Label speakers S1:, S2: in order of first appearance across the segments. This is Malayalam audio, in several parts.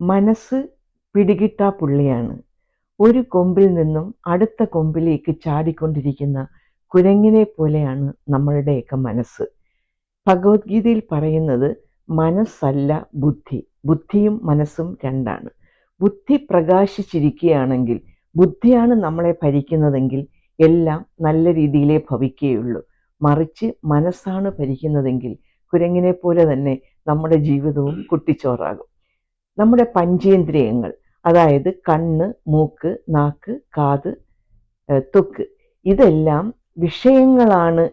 S1: മനസ്സ് പിടികിട്ടാ പുള്ളിയാണ്. ഒരു കൊമ്പിൽ നിന്നും അടുത്ത കൊമ്പിലേക്ക് ചാടിക്കൊണ്ടിരിക്കുന്ന കുരങ്ങിനെ പോലെയാണ് നമ്മളുടെയൊക്കെ മനസ്സ്. ഭഗവത്ഗീതയിൽ പറയുന്നത് മനസ്സല്ല ബുദ്ധി. ബുദ്ധിയും മനസ്സും രണ്ടാണ്. ബുദ്ധി പ്രകാശിച്ചിരിക്കുകയാണെങ്കിൽ ബുദ്ധിയാണ് നമ്മളെ ഭരിക്കുന്നതെങ്കിൽ എല്ലാം നല്ല രീതിയിലേ ഭവിക്കുകയുള്ളൂ. മറിച്ച് മനസ്സാണ് ഭരിക്കുന്നതെങ്കിൽ കുരങ്ങിനെ പോലെ തന്നെ നമ്മുടെ ജീവിതവും കുട്ടിച്ചോറാകും. നമ്മുടെ പഞ്ചേന്ദ്രിയങ്ങൾ അതായത് കണ്ണ് മൂക്ക് നാക്ക് കാത് തൊക്ക് ഇതെല്ലാം വിഷയങ്ങളാണ്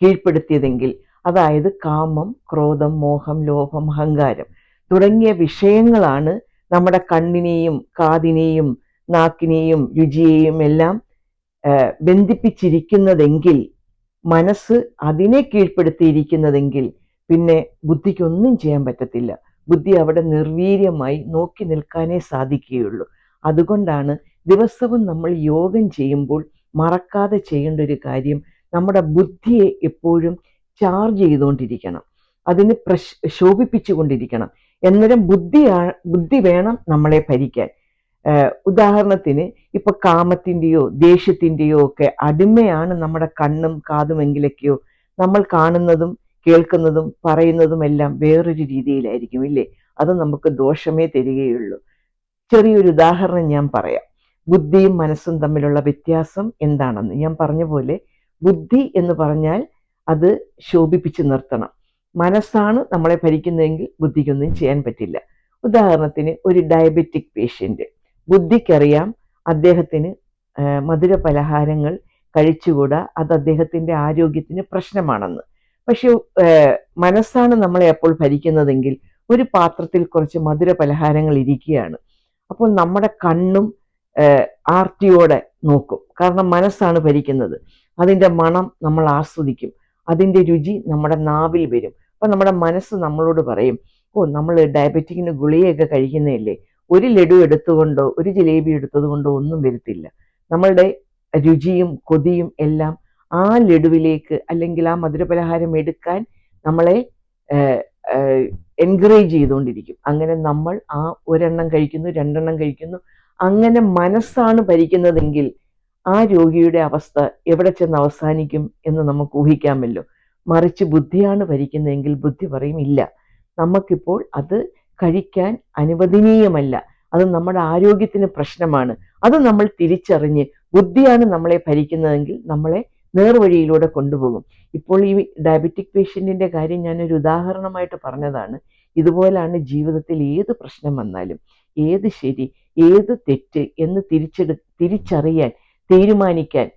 S1: കീഴ്പ്പെടുത്തിയതെങ്കിൽ അതായത് കാമം ക്രോധം മോഹം ലോഭം അഹങ്കാരം തുടങ്ങിയ വിഷയങ്ങളാണ് നമ്മുടെ കണ്ണിനെയും കാതിനെയും നാക്കിനെയും രുചിയെയും എല്ലാം ബന്ധിപ്പിച്ചിരിക്കുന്നതെങ്കിൽ മനസ്സ് അതിനെ കീഴ്പ്പെടുത്തിയിരിക്കുന്നതെങ്കിൽ പിന്നെ ബുദ്ധിക്കൊന്നും ചെയ്യാൻ പറ്റത്തില്ല. ബുദ്ധി അവിടെ നിർവീര്യമായി നോക്കി നിൽക്കാനേ സാധിക്കുകയുള്ളൂ. അതുകൊണ്ടാണ് ദിവസവും നമ്മൾ യോഗം ചെയ്യുമ്പോൾ മറക്കാതെ ചെയ്യേണ്ട ഒരു കാര്യം നമ്മുടെ ബുദ്ധിയെ എപ്പോഴും ചാർജ് ചെയ്തുകൊണ്ടിരിക്കണം. അതിന് പ്രശ് ശോഭിപ്പിച്ചുകൊണ്ടിരിക്കണം. എന്നേരം ബുദ്ധിയാ ബുദ്ധി വേണം നമ്മളെ ഭരിക്കാൻ. ഉദാഹരണത്തിന് ഇപ്പൊ കാമത്തിന്റെയോ ദേഷ്യത്തിന്റെയോ ഒക്കെ അടിമയാണ് നമ്മുടെ കണ്ണും കാതുമെങ്കിലൊക്കെയോ നമ്മൾ കാണുന്നതും കേൾക്കുന്നതും പറയുന്നതും എല്ലാം വേറൊരു രീതിയിലായിരിക്കും ഇല്ലേ? അത് നമുക്ക് ദോഷമേ തരികയുള്ളൂ. ചെറിയൊരു ഉദാഹരണം ഞാൻ പറയാം. ബുദ്ധിയും മനസ്സും തമ്മിലുള്ള വ്യത്യാസം എന്താണെന്ന്. ഞാൻ പറഞ്ഞ പോലെ ബുദ്ധി എന്ന് പറഞ്ഞാൽ അത് ശോഭിപ്പിച്ച് നിർത്തണം. മനസ്സാണ് നമ്മളെ ഭരിക്കുന്നതെങ്കിൽ ബുദ്ധിക്കൊന്നും ചെയ്യാൻ പറ്റില്ല. ഉദാഹരണത്തിന് ഒരു ഡയബറ്റിക് പേഷ്യന്റ് ബുദ്ധിക്കറിയാം അദ്ദേഹത്തിന് മധുര പലഹാരങ്ങൾ കഴിച്ചുകൂടാ അത് അദ്ദേഹത്തിന്റെ ആരോഗ്യത്തിന് പ്രശ്നമാണെന്ന്. പക്ഷെ മനസ്സാണ് നമ്മളെ അപ്പോൾ ഭരിക്കുന്നതെങ്കിൽ ഒരു പാത്രത്തിൽ കുറച്ച് മധുര പലഹാരങ്ങൾ ഇരിക്കുകയാണ്. അപ്പോൾ നമ്മുടെ കണ്ണും ആർത്തിയോടെ നോക്കും. കാരണം മനസ്സാണ് ഭരിക്കുന്നത്. അതിന്റെ മണം നമ്മൾ ആസ്വദിക്കും. അതിന്റെ രുചി നമ്മുടെ നാവിൽ വരും. അപ്പം നമ്മുടെ മനസ്സ് നമ്മളോട് പറയും ഓ നമ്മൾ ഡയബറ്റിക്കിന് ഗുളിയൊക്കെ കഴിക്കുന്നതല്ലേ? ഒരു ലഡു എടുത്തുകൊണ്ടോ ഒരു ജിലേബി എടുത്തതുകൊണ്ടോ ഒന്നും വരുത്തില്ല. നമ്മളുടെ രുചിയും കൊതിയും എല്ലാം ആ ലഡുവിലേക്ക് അല്ലെങ്കിൽ ആ മധുരപലഹാരം എടുക്കാൻ നമ്മളെ എൻകറേജ് ചെയ്തുകൊണ്ടിരിക്കും. അങ്ങനെ നമ്മൾ ആ ഒരെണ്ണം കഴിക്കുന്നു രണ്ടെണ്ണം കഴിക്കുന്നു. അങ്ങനെ മനസ്സാണ് ഭരിക്കുന്നതെങ്കിൽ ആ രോഗിയുടെ അവസ്ഥ എവിടെ ചെന്ന് അവസാനിക്കും എന്ന് നമുക്ക് ഊഹിക്കാമല്ലോ. മറിച്ച് ബുദ്ധിയാണ് ഭരിക്കുന്നതെങ്കിൽ ബുദ്ധി പറയും ഇല്ല. നമുക്കിപ്പോൾ അത് കഴിക്കാൻ അനുവദനീയമല്ല. അത് നമ്മുടെ ആരോഗ്യത്തിന് പ്രശ്നമാണ്. അത് നമ്മൾ തിരിച്ചറിഞ്ഞ് ബുദ്ധിയാണ് നമ്മളെ ഭരിക്കുന്നതെങ്കിൽ നമ്മളെ നേർവഴിയിലൂടെ കൊണ്ടുപോകും. ഇപ്പോൾ ഈ ഡയബറ്റിക് പേഷ്യന്റിന്റെ കാര്യം ഞാനൊരു ഉദാഹരണമായിട്ട് പറഞ്ഞതാണ്. ഇതുപോലാണ് ജീവിതത്തിൽ ഏത് പ്രശ്നം വന്നാലും ഏത് ശരി ഏത് തെറ്റ് എന്ന് തിരിച്ചെടു തിരിച്ചറിയാൻ തീരുമാനിക്കാൻ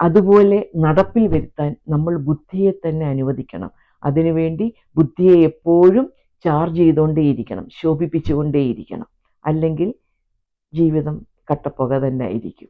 S1: അതുപോലെ നടപ്പിൽ വരുത്താൻ നമ്മൾ ബുദ്ധിയെ തന്നെ അനുവദിക്കണം. അതിനുവേണ്ടി ബുദ്ധിയെ എപ്പോഴും ചാർജ് ചെയ്തുകൊണ്ടേയിരിക്കണം ശോഭിപ്പിച്ചുകൊണ്ടേയിരിക്കണം. അല്ലെങ്കിൽ ജീവിതം കട്ടപ്പുക തന്നെ ആയിരിക്കും.